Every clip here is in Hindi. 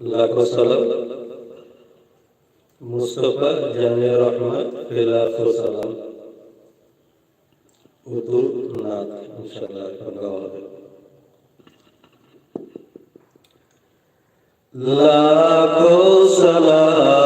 লাখো সালাম। মুস্তফা জামিয়া রহমান ফেলাফো সালাম। উদুল নাথ ইনশাআল্লাহ গাওয়া সালাম।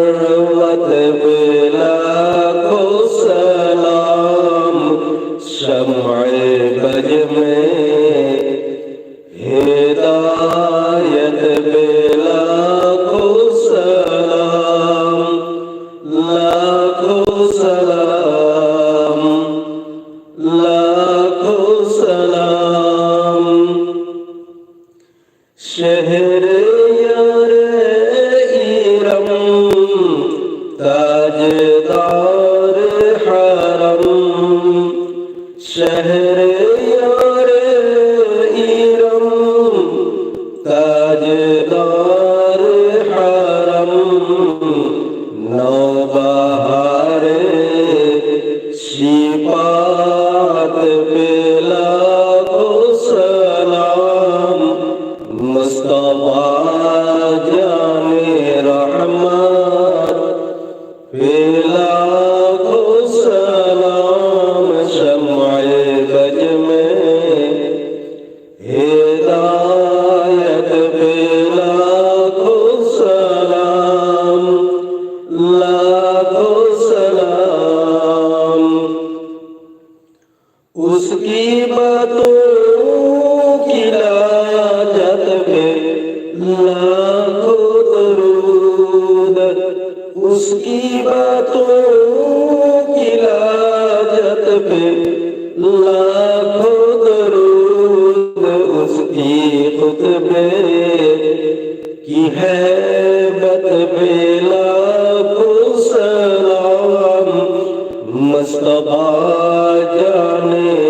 Lord, the Lord. गज में हिदायत पे लाखों सलाम लाखों सलाम। उसकी बातों की लाजत पे लाखों दरूद, उसकी बातों की लाजत पे लाखों दरूद उसकी खुतबे की है बतबे लाखों सलाम मस्तबा जाने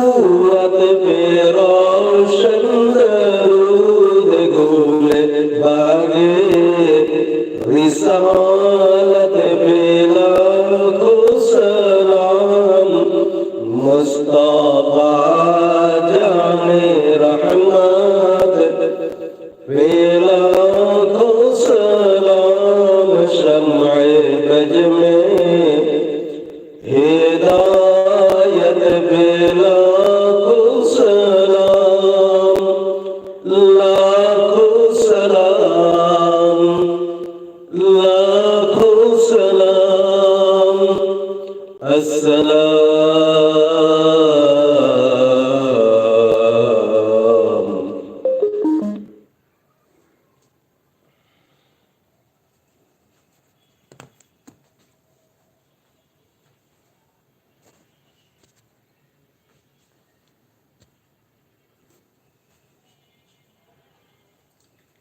love.